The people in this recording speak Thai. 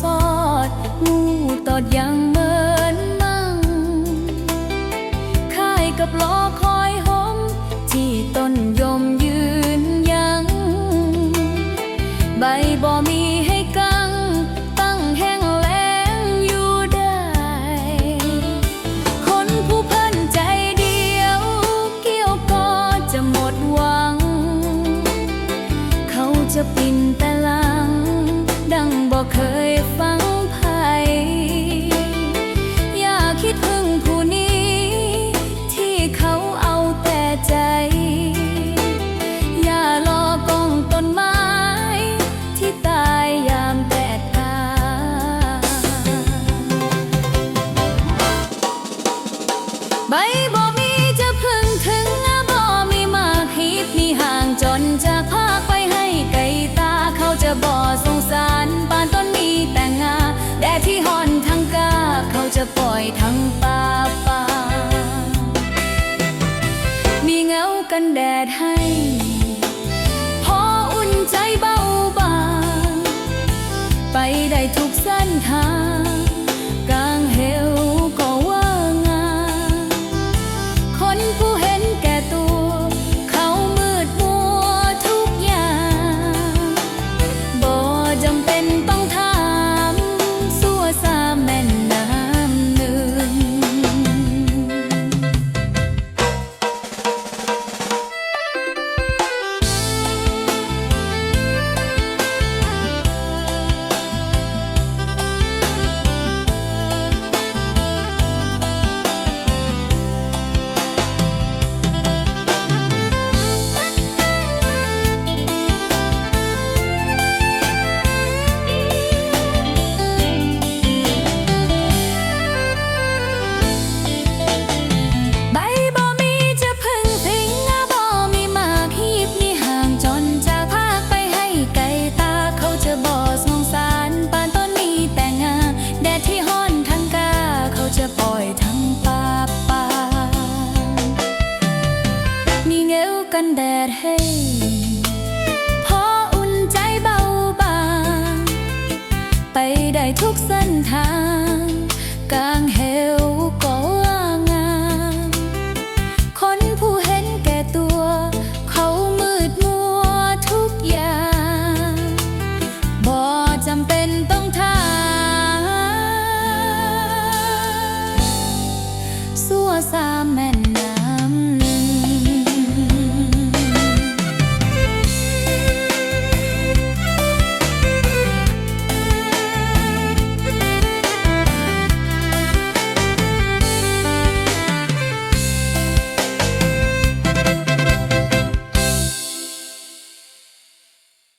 สอดงูตอดยัง บ่เคยฟังไผอย่าคิดพึ่งผู้นี้ ที่เขาเอาแต่ใจ อย่ารอกองต้นไม้ ที่ตายยามแดดกตาใบบ่มีจะพึ่งถึงนะบ่มีมากหีบมีห่างจนใจ กันแดดให้ พออุ่นใจเบาบาง ไปได้ทุกเส้นทาง นี่เงวกันแดดให้ พออุ่นใจเบาบางไปได้ทุกเส้นทาง กลางเหวก็ว่างาม คนผู้เห็นแก่ตัว เขามืดมัวทุกอย่าง บ่จำเป็นต้องทา